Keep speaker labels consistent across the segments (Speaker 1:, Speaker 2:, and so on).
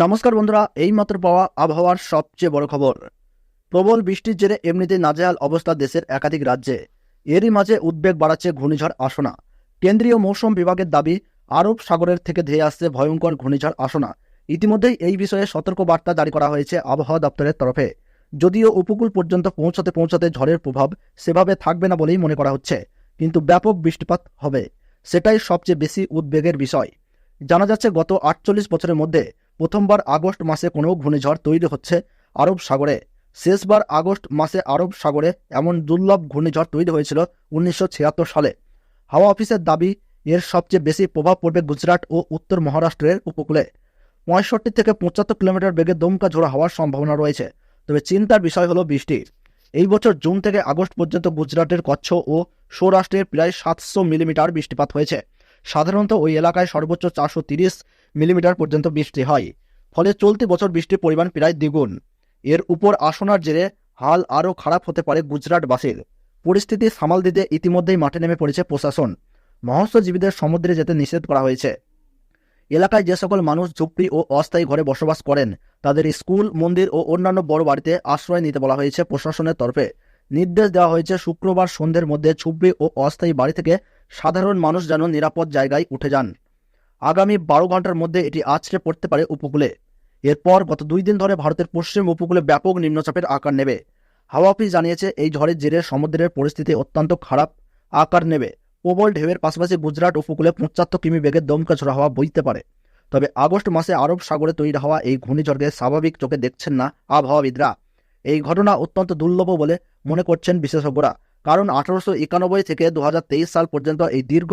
Speaker 1: নমস্কার বন্ধুরা এইমাত্র পাওয়া আবহাওয়ার সবচেয়ে বড় খবর প্রবল বৃষ্টির জেরে এমনিতেই নাজেহাল অবস্থা দেশের একাধিক রাজ্যে এরই মাঝে উদ্বেগ বাড়াচ্ছে ঘূর্ণিঝড় আসনা কেন্দ্রীয় মৌসুম বিভাগের দাবি আরব সাগরের থেকে ধেয়ে আসছে ভয়ঙ্কর ঘূর্ণিঝড় আসনা ইতিমধ্যেই এই বিষয়ে সতর্ক বার্তা জারি করা হয়েছে আবহাওয়া দপ্তরের তরফে যদিও উপকূল পর্যন্ত পৌঁছাতে পৌঁছাতে ঝড়ের প্রভাব সেভাবে থাকবে না বলেই মনে করা হচ্ছে কিন্তু ব্যাপক বৃষ্টিপাত হবে সেটাই সবচেয়ে বেশি উদ্বেগের বিষয় জানা যাচ্ছে গত আটচল্লিশ বছরের মধ্যে প্রথমবার আগস্ট মাসে কোনো ঘূর্ণিঝড় তৈরি হচ্ছে আরব সাগরে শেষবার আগস্ট মাসে আরব সাগরে এমন দুর্লভ ঘূর্ণিঝড় তৈরি হয়েছিল উনিশশো সালে হাওয়া অফিসের দাবি এর সবচেয়ে বেশি প্রভাব পড়বে গুজরাট ও উত্তর মহারাষ্ট্রের উপকূলে পঁয়ষট্টি থেকে পঁচাত্তর কিলোমিটার বেগে দমকা ঝোড়া হওয়ার সম্ভাবনা রয়েছে তবে চিন্তার বিষয় হলো বৃষ্টি এই বছর জুন থেকে আগস্ট পর্যন্ত গুজরাটের কচ্ছ ও সৌরাষ্ট্রের প্রায় সাতশো মিলিমিটার বৃষ্টিপাত হয়েছে সাধারণত ওই এলাকায় সর্বোচ্চ চারশো তিরিশ মিলিমিটার পর্যন্ত বৃষ্টি হয় ফলে চলতি বছর বৃষ্টির পরিমাণ প্রায় দ্বিগুণ এর উপর আসনার জেরে হাল আরও খারাপ হতে পারে গুজরাটবাসীর পরিস্থিতি সামাল দিতে ইতিমধ্যেই মাঠে নেমে পড়েছে প্রশাসন মহস্যজীবীদের সমুদ্রে যেতে নিষেধ করা হয়েছে এলাকায় যে সকল মানুষ ঝুপড়ি ও অস্থায়ী ঘরে বসবাস করেন তাদের স্কুল মন্দির ও অন্যান্য বড় বাড়িতে আশ্রয় নিতে বলা হয়েছে প্রশাসনের তরফে নির্দেশ দেওয়া হয়েছে শুক্রবার সন্ধ্যের মধ্যে ছুবড়ি ও অস্থায়ী বাড়ি থেকে সাধারণ মানুষ যেন নিরাপদ জায়গায় উঠে যান আগামী বারো ঘন্টার মধ্যে এটি আছড়ে পড়তে পারে উপকূলে এরপর গত দুই দিন ধরে ভারতের পশ্চিম উপকূলে ব্যাপক নিম্নচাপের আকার নেবে হাওয়া অফিস জানিয়েছে এই ঝড়ের জেরে সমুদ্রের পরিস্থিতি অত্যন্ত খারাপ আকার নেবে প্রবল ঢেউয়ের পাশাপাশি গুজরাট উপকূলে পঁচাত্তর কিমি বেগে দমকা ঝোড়া হওয়া বইতে পারে তবে আগস্ট মাসে আরব সাগরে তৈরি হওয়া এই ঘূর্ণিঝড়কে স্বাভাবিক চোখে দেখছেন না আবহাওয়াবিদরা এই ঘটনা অত্যন্ত দুর্লভ বলে মনে করছেন বিশেষজ্ঞরা কারণ আঠারোশো একানব্বই থেকে দু সাল পর্যন্ত এই দীর্ঘ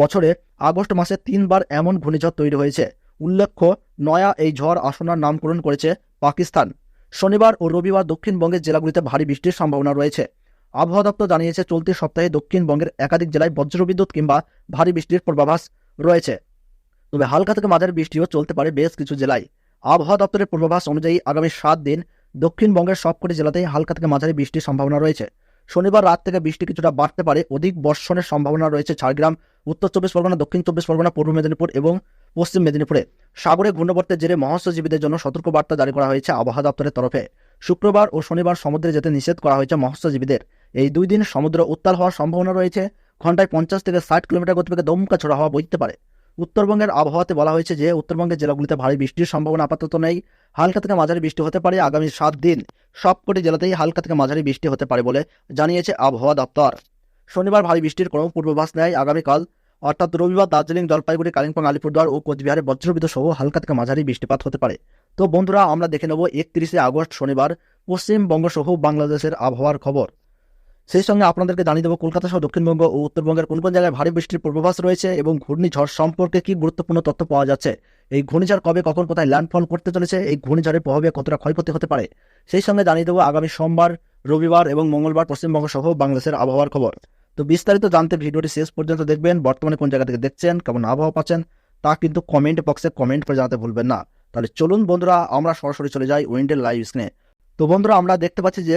Speaker 1: বছরে আগস্ট মাসে তিনবার এমন ঘূর্ণিঝড় তৈরি হয়েছে উল্লেখ্য নয়া এই ঝড় আসনার নামকরণ করেছে পাকিস্তান শনিবার ও রবিবার দক্ষিণবঙ্গের জেলাগুলিতে ভারী বৃষ্টির সম্ভাবনা রয়েছে আবহাওয়া দপ্তর জানিয়েছে চলতি সপ্তাহে দক্ষিণবঙ্গের একাধিক জেলায় বজ্রবিদ্যুৎ কিংবা ভারী বৃষ্টির পূর্বাভাস রয়েছে তবে হালকা থেকে মাঝারি বৃষ্টিও চলতে পারে বেশ কিছু জেলায় আবহাওয়া দপ্তরের পূর্বাভাস অনুযায়ী আগামী সাত দিন দক্ষিণবঙ্গের সবকটি জেলাতেই হালকা থেকে মাঝারি বৃষ্টির সম্ভাবনা রয়েছে শনিবার রাত থেকে বৃষ্টি কিছুটা বাড়তে পারে অধিক বর্ষণের সম্ভাবনা রয়েছে ঝাড়গ্রাম উত্তর চব্বিশ পরগনা দক্ষিণ চব্বিশ পরগনা পূর্ব মেদিনীপুর এবং পশ্চিম মেদিনীপুরে সাগরে ঘূর্ণবর্তের জেরে মৎস্যজীবীদের জন্য সতর্কবার্তা জারি করা হয়েছে আবহাওয়া দপ্তরের তরফে শুক্রবার ও শনিবার সমুদ্রে যেতে নিষেধ করা হয়েছে মৎস্যজীবীদের এই দুই দিন সমুদ্র উত্তাল হওয়ার সম্ভাবনা রয়েছে ঘন্টায় পঞ্চাশ থেকে ষাট কিলোমিটার গতিবেগে দমকা ছোড়া হওয়া বইতে পারে উত্তরবঙ্গের আবহাওয়াতে বলা হয়েছে যে উত্তরবঙ্গের জেলাগুলিতে ভারী বৃষ্টির সম্ভাবনা আপাতত নেই হালকা থেকে মাঝারি বৃষ্টি হতে পারে আগামী সাত দিন সবকটি জেলাতেই হালকা থেকে মাঝারি বৃষ্টি হতে পারে বলে জানিয়েছে আবহাওয়া দপ্তর শনিবার ভারী বৃষ্টির কোনো পূর্বাভাস নেয় আগামীকাল অর্থাৎ রবিবার দার্জিলিং জলপাইগুড়ি কালিম্পং আলিপুরদুয়ার ও কোচবিহারে বজ্রবিদ্যুৎ সহ হালকা থেকে মাঝারি বৃষ্টিপাত হতে পারে তো বন্ধুরা আমরা দেখে নেব একত্রিশে আগস্ট শনিবার পশ্চিমবঙ্গ সহ বাংলাদেশের আবহাওয়ার খবর সেই সঙ্গে আপনাদেরকে জানিয়ে দেবো কলকাতা সহ দক্ষিণবঙ্গ ও উত্তরবঙ্গের কোন কোন জায়গায় ভারী বৃষ্টির পূর্বাভাস রয়েছে এবং ঘূর্ণিঝড় সম্পর্কে কি গুরুত্বপূর্ণ তথ্য পাওয়া যাচ্ছে এই ঘূর্ণিঝড় কবে কখন কোথায় ল্যান্ডফল করতে চলেছে এই ঘূর্ণিঝড়ের প্রভাবে কতটা ক্ষয়ক্ষতি হতে পারে সেই সঙ্গে জানিয়ে দেবো আগামী সোমবার রবিবার এবং মঙ্গলবার পশ্চিমবঙ্গ সহ বাংলাদেশের আবহাওয়ার খবর তো বিস্তারিত জানতে ভিডিওটি শেষ পর্যন্ত দেখবেন বর্তমানে কোন জায়গা থেকে দেখছেন কেমন আবহাওয়া পাচ্ছেন তা কিন্তু কমেন্ট বক্সে কমেন্ট করে জানাতে ভুলবেন না তাহলে চলুন বন্ধুরা আমরা সরাসরি চলে যাই উইন্ডের লাইভ স্ক্রিনে তো বন্ধুরা আমরা দেখতে পাচ্ছি যে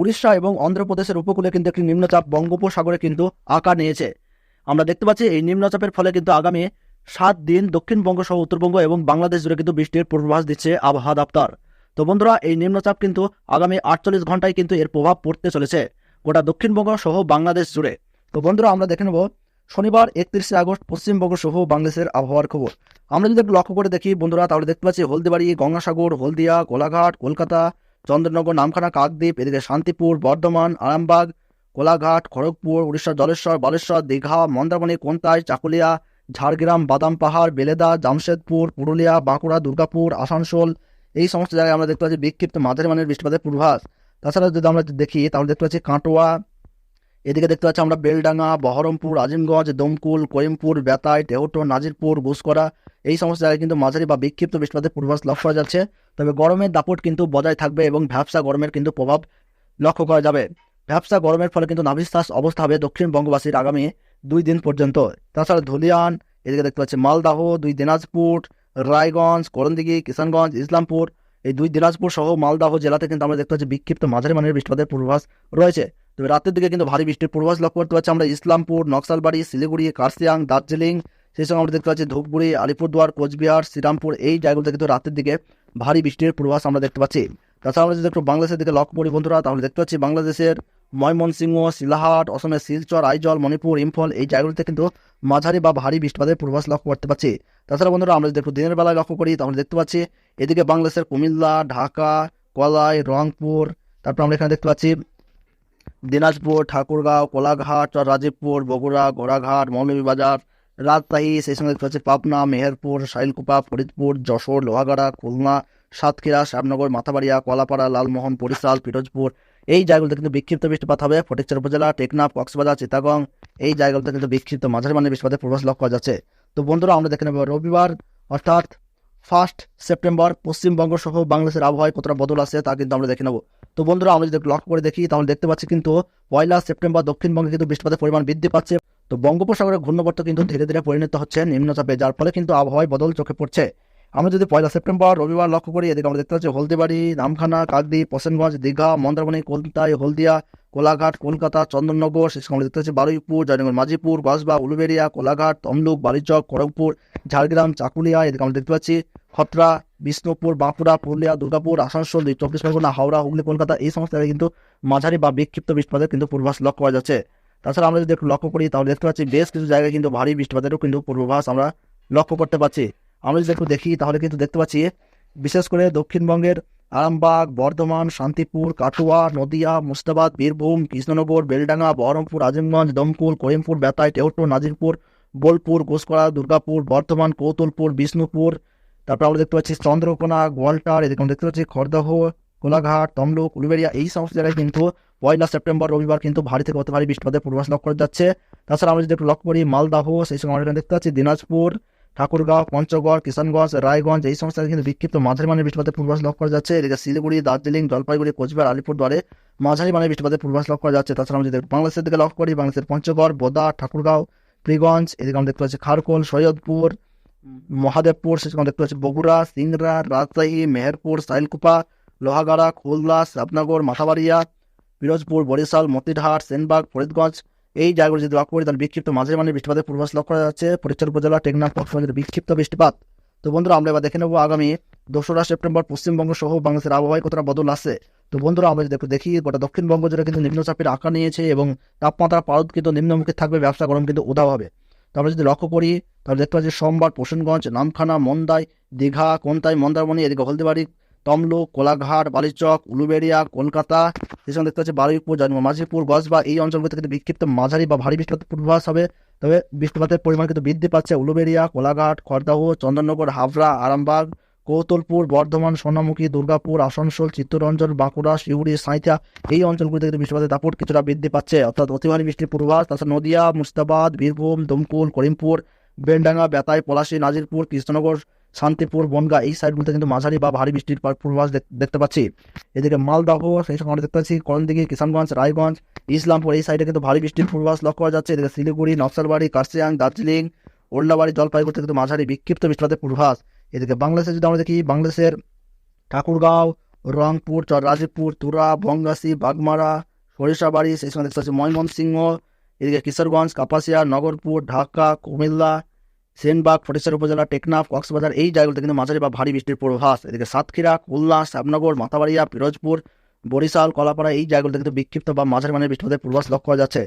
Speaker 1: উড়িষ্যা এবং অন্ধ্রপ্রদেশের উপকূলে কিন্তু একটি নিম্নচাপ বঙ্গোপসাগরে কিন্তু আকার নিয়েছে আমরা দেখতে পাচ্ছি এই নিম্নচাপের ফলে কিন্তু আগামী সাত দিন দক্ষিণবঙ্গ সহ উত্তরবঙ্গ এবং বাংলাদেশ জুড়ে কিন্তু বৃষ্টির পূর্বাভাস দিচ্ছে আবহাওয়া দপ্তর তো বন্ধুরা এই নিম্নচাপ কিন্তু আগামী আটচল্লিশ ঘন্টায় কিন্তু এর প্রভাব পড়তে চলেছে গোটা দক্ষিণবঙ্গ সহ বাংলাদেশ জুড়ে তো বন্ধুরা আমরা দেখে নেব শনিবার একত্রিশে আগস্ট পশ্চিমবঙ্গ সহ বাংলাদেশের আবহাওয়ার খবর আমরা যদি লক্ষ্য করে দেখি বন্ধুরা তাহলে দেখতে পাচ্ছি হলদিবাড়ি গঙ্গাসাগর হলদিয়া কোলাঘাট কলকাতা চন্দ্রনগর নামখানা কাকদ্বীপ এদিকে শান্তিপুর বর্ধমান আরামবাগ কোলাঘাট খড়গপুর উড়িষ্যার জলেশ্বর বালেশ্বর দীঘা মন্দারমণি কোন্তাই চাকুলিয়া ঝাড়গ্রাম বাদাম পাহাড় বেলেদা জামশেদপুর পুরুলিয়া বাঁকুড়া দুর্গাপুর আসানসোল এই সমস্ত জায়গায় আমরা দেখতে পাচ্ছি বিক্ষিপ্ত মাঝারি মানের বৃষ্টিপাতের পূর্বাভাস তাছাড়া যদি আমরা দেখি তাহলে দেখতে পাচ্ছি কাটোয়া এদিকে দেখতে পাচ্ছি আমরা বেলডাঙ্গা বহরমপুর আজিমগঞ্জ দমকুল কোয়েমপুর বেতাই টেহটো নাজিরপুর বুসকরা এই সমস্ত জায়গায় কিন্তু মাঝারি বা বিক্ষিপ্ত বৃষ্টিপাতের পূর্বাস লক্ষ্য করা যাচ্ছে তবে গরমের দাপট কিন্তু বজায় থাকবে এবং ভ্যাবসা গরমের কিন্তু প্রভাব লক্ষ্য করা যাবে ভ্যাবসা গরমের ফলে কিন্তু নাভিশ্বাস অবস্থা হবে দক্ষিণবঙ্গবাসীর আগামী দুই দিন পর্যন্ত তাছাড়া ধুলিয়ান এদিকে দেখতে পাচ্ছি মালদাহ দুই দিনাজপুর রায়গঞ্জ করন্দিগি কিষানগঞ্জ ইসলামপুর এই দুই দিনাজপুর সহ মালদাহ জেলাতে কিন্তু আমরা দেখতে পাচ্ছি বিক্ষিপ্ত মাঝারি মানের বৃষ্টিপাতের পূর্বাভাস রয়েছে তবে রাতের দিকে কিন্তু ভারী বৃষ্টির পূর্বাভাস লক্ষ্য করতে পারছি আমরা ইসলামপুর নকশালবাড়ি শিলিগুড়ি কার্সিয়াং দার্জিলিং সেই সঙ্গে আমরা দেখতে পাচ্ছি ধূপগুড়ি আলিপুরদুয়ার কোচবিহার শ্রীরামপুর এই জায়গাগুলোতে কিন্তু রাতের দিকে ভারী বৃষ্টির পূর্বাভাস আমরা দেখতে পাচ্ছি তাছাড়া আমরা যদি একটু বাংলাদেশের দিকে লক্ষ্য করি বন্ধুরা তাহলে দেখতে পাচ্ছি বাংলাদেশের ময়মনসিংহ শিলাহাট অসমের শিলচর আইজল মণিপুর ইম্ফল এই জায়গাগুলিতে কিন্তু মাঝারি বা ভারী বৃষ্টিপাতের পূর্বাভাস লক্ষ্য করতে পারছি তাছাড়া বন্ধুরা আমরা যদি একটু দিনের বেলায় লক্ষ্য করি তাহলে দেখতে পাচ্ছি এদিকে বাংলাদেশের কুমিল্লা ঢাকা কলাই রংপুর তারপর আমরা এখানে দেখতে পাচ্ছি দিনাজপুর ঠাকুরগাঁও কোলাঘাট রাজীবপুর বগুড়া গোড়াঘাট মৌলভীবাজার রাজশাহী সেই সঙ্গে দেখতে পাবনা মেহেরপুর শাইলকুপা ফরিদপুর যশোর লোহাগাড়া খুলনা সাতক্ষীরা শ্যামনগর মাথাবাড়িয়া কলাপাড়া লালমোহন পরিশাল পিরোজপুর এই জায়গাগুলোতে কিন্তু বিক্ষিপ্ত বৃষ্টিপাত হবে ফটিকচার উপজেলা টেকনাফ কক্সবাজার চিতাগং এই জায়গাগুলোতে কিন্তু বিক্ষিপ্ত মাঝারি মানের বৃষ্টিপাতের পূর্বাস লক্ষ্য যাচ্ছে তো বন্ধুরা আমরা দেখে নেব রবিবার অর্থাৎ ফার্স্ট সেপ্টেম্বর পশ্চিমবঙ্গ সহ বাংলাদেশের আবহাওয়ায় কতটা বদল আছে তা কিন্তু আমরা দেখে নেব তো বন্ধুরা আমরা যদি লক্ষ্য করে দেখি তাহলে দেখতে পাচ্ছি কিন্তু পয়লা সেপ্টেম্বর দক্ষিণবঙ্গে কিন্তু বৃষ্টিপাতের পরিমাণ বৃদ্ধি পাচ্ছে তো বঙ্গোপসাগরের ঘূর্ণবর্ত কিন্তু ধীরে ধীরে পরিণত হচ্ছে নিম্নচাপে যার ফলে কিন্তু আবহাওয়ায় বদল চোখে পড়ছে আমরা যদি পয়লা সেপ্টেম্বর রবিবার লক্ষ্য করি এদিকে আমরা দেখতে পাচ্ছি হলদিবাড়ি নামখানা কাকদ্বীপ পশ্চিমগঞ্জ দীঘা মন্দারমণি কলকাতায় হলদিয়া কোলাঘাট কলকাতা চন্দননগর সে সঙ্গে দেখতে হচ্ছে বারুইপুর জয়নগর মাঝিপুর কসবা উলুবেরিয়া কোলাঘাট তমলুক বালিচক করমপুর ঝাড়গ্রাম চাকুলিয়া এদিকে আমরা দেখতে পাচ্ছি খতরা বিষ্ণুপুর বাঁকুড়া পুরুলিয়া দুর্গাপুর আসানসোল দুই চব্বিশ পরগনা হাওড়া হুগলি কলকাতা এই সমস্ত জায়গায় কিন্তু মাঝারি বা বিক্ষিপ্ত বৃষ্টিপাতের কিন্তু পূর্বাভাস লক্ষ্য করা যাচ্ছে তাছাড়া আমরা যদি একটু লক্ষ্য করি তাহলে দেখতে পাচ্ছি বেশ কিছু জায়গায় কিন্তু ভারী বৃষ্টিপাতেরও কিন্তু পূর্বাভাস আমরা লক্ষ্য করতে পারছি আমরা যদি একটু দেখি তাহলে কিন্তু দেখতে পাচ্ছি বিশেষ করে দক্ষিণবঙ্গের আরামবাগ বর্ধমান শান্তিপুর কাটুয়া নদিয়া মুর্শিদাবাদ বীরভূম কৃষ্ণনগর বেলডাঙ্গা বহরমপুর আজিমগঞ্জ দমকুল করিমপুর বেতাই টেউটো নাজিরপুর বোলপুর গোসকড়া দুর্গাপুর বর্ধমান কৌতুলপুর বিষ্ণুপুর তারপর আমরা দেখতে পাচ্ছি চন্দ্রকোনা গোয়ালটার এদিকে দেখতে পাচ্ছি খড়দহ কোলাঘাট তমলুক উলুবেড়িয়া এই সমস্ত জায়গায় কিন্তু পয়লা সেপ্টেম্বর রবিবার কিন্তু ভারী থেকে অতি ভারী বৃষ্টিপাতের পূর্বাস লক্ষ্য করা যাচ্ছে তাছাড়া আমরা যদি একটু লক্ষ্য করি মালদাহ সেই সময় আমরা দেখতে পাচ্ছি দিনাজপুর ঠাকুরগাঁও পঞ্চগড় কিষানগঞ্জ রায়গঞ্জ এই সমস্ত কিন্তু বিক্ষিপ্ত মাঝারি মানের বৃষ্টিপাতের পূর্বাস লক্ষ্য করা যাচ্ছে এদিকে শিলিগুড়ি দার্জিলিং জলপাইগুড়ি কোচবিহার আলিপুরদুয়ারে মাঝারি মানের বৃষ্টিপাতের পূর্বাস লক্ষ্য করা যাচ্ছে তাছাড়া আমরা যদি বাংলাদেশের দিকে লক্ষ্য করি বাংলাদেশের পঞ্চগড় বোদা ঠাকুরগাঁও প্রিগঞ্জ এদিকে আমরা দেখতে পাচ্ছি খারকোল সৈয়দপুর মহাদেবপুর সেদিকে আমরা দেখতে পাচ্ছি বগুড়া সিংড়া রাজশাহী মেহেরপুর সাইলকুপা লোহাগাড়া খোলদাস রাবনগর মাথাবাড়িয়া পিরোজপুর বরিশাল মতিরহাট সেনবাগ ফরিদগঞ্জ এই জায়গাগুলো যদি লক্ষ্য করি তাহলে বিক্ষিপ্ত মাঝের মানে বৃষ্টিপাতের পূর্বাভাস লক্ষ্য করা যাচ্ছে পরিচর উপজেলা টেকনাফ কক্সবাজার বিক্ষিপ্ত বৃষ্টিপাত তো বন্ধুরা আমরা এবার দেখে নেবো আগামী দোসরা সেপ্টেম্বর পশ্চিমবঙ্গ সহ বাংলাদেশের আবহাওয়ায় কতটা বদল আছে তো বন্ধুরা আমরা যদি একটু দেখি গোটা দক্ষিণবঙ্গ জুড়ে কিন্তু নিম্নচাপের আকার নিয়েছে এবং তাপমাত্রা পারদ কিন্তু নিম্নমুখী থাকবে ব্যবসা গরম কিন্তু উদা হবে তো আমরা যদি লক্ষ্য করি তাহলে দেখতে পাচ্ছি সোমবার পোষণগঞ্জ নামখানা মন্দায় দীঘা কোনতাই মন্দারমণি এদিকে হলদিবাড়ি তমলুক কোলাঘাট বালিচক উলুবেড়িয়া কলকাতা সঙ্গে দেখতে পাচ্ছি বারুইপুর জন্ম মাঝিপুর গজবা এই অঞ্চলগুলিতে কিন্তু বিক্ষিপ্ত মাঝারি বা ভারী বৃষ্টিপাতের পূর্বাভাস হবে তবে বৃষ্টিপাতের পরিমাণ কিন্তু বৃদ্ধি পাচ্ছে উলুবেড়িয়া কোলাঘাট খর্দাহ চন্দননগর হাবড়া আরামবাগ কৌতলপুর বর্ধমান সোনামুখী দুর্গাপুর আসানসোল চিত্তরঞ্জন বাঁকুড়া শিউড়ি সাঁইথা এই অঞ্চলগুলিতে কিন্তু বৃষ্টিপাতের দাপট কিছুটা বৃদ্ধি পাচ্ছে অর্থাৎ অতিমারী বৃষ্টির পূর্বাভাস তাছাড়া নদিয়া মুর্শিদাবাদ বীরভূম দমকুল করিমপুর বেনডাঙ্গা বেতাই পলাশী নাজিরপুর কৃষ্ণনগর শান্তিপুর বনগা এই সাইডগুলোতে কিন্তু মাঝারি বা ভারী বৃষ্টির পূর্বাভাস দেখতে পাচ্ছি এদিকে মালদহ সেই সঙ্গে দেখতে পাচ্ছি করণদিঘি কিষানগঞ্জ রায়গঞ্জ ইসলামপুর এই সাইডে কিন্তু ভারী বৃষ্টির পূর্বাভাস লক্ষ্য করা যাচ্ছে এদিকে শিলিগুড়ি নকশালবাড়ি কার্সিয়াং দার্জিলিং ওল্ডাবাড়ি জলপাইগুড়িতে কিন্তু মাঝারি বিক্ষিপ্ত বৃষ্টিপাতের পূর্বাভাস এদিকে বাংলাদেশে যদি আমরা দেখি বাংলাদেশের ঠাকুরগাঁও রংপুর রাজীবপুর তুরা বঙ্গাসি বাগমারা সরিষাবাড়ি সেই সঙ্গে দেখতে পাচ্ছি ময়মনসিংহ এদিকে কিশোরগঞ্জ কাপাসিয়া নগরপুর ঢাকা কুমিল্লা সেনবাগ ফটেশ্বর উপজেলা টেকনাফ কক্সবাজার এই জায়গাগুলোতে কিন্তু মাঝারি বা ভারী বৃষ্টির পূর্বাভাস এদিকে সাতক্ষীরা খুলনা শ্যামনগর মাথাবাড়িয়া পিরোজপুর বরিশাল কলাপাড়া এই জায়গাগুলোতে কিন্তু বিক্ষিপ্ত বা মাঝারি মানের বৃষ্টি হতে পূর্বাস লক্ষ্য করা যাচ্ছে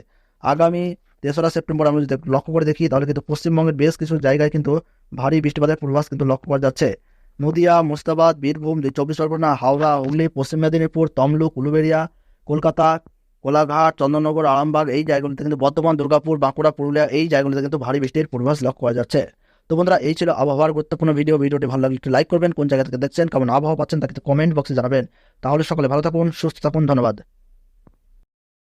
Speaker 1: আগামী তেসরা সেপ্টেম্বর আমরা যদি লক্ষ্য করে দেখি তাহলে কিন্তু পশ্চিমবঙ্গের বেশ কিছু জায়গায় কিন্তু ভারী বৃষ্টিপাতের পূর্বাস কিন্তু লক্ষ্য করা যাচ্ছে নদিয়া মুস্তাবাদ বীরভূম চব্বিশ পরগনা হাওড়া হুগলি পশ্চিম মেদিনীপুর তমলুক উলুবেড়িয়া কলকাতা কোলাঘাট চন্দ্রনগর আরামবাগ এই জায়গাগুলিতে কিন্তু বর্তমান দুর্গাপুর বাঁকুড়া পুরুলিয়া এই জায়গাগুলিতে কিন্তু ভারী বৃষ্টির পূর্বাভাস লক্ষ্য করা যাচ্ছে তো বন্ধুরা এই ছিল আবহাওয়ার গুরুত্বপূর্ণ ভিডিও ভিডিওটি ভালো লাগলে একটু লাইক করবেন কোন জায়গা থেকে দেখছেন কেমন আবহাওয়া পাচ্ছেন তাকে কমেন্ট বক্সে জানাবেন তাহলে সকলে ভালো থাকুন সুস্থ থাকুন ধন্যবাদ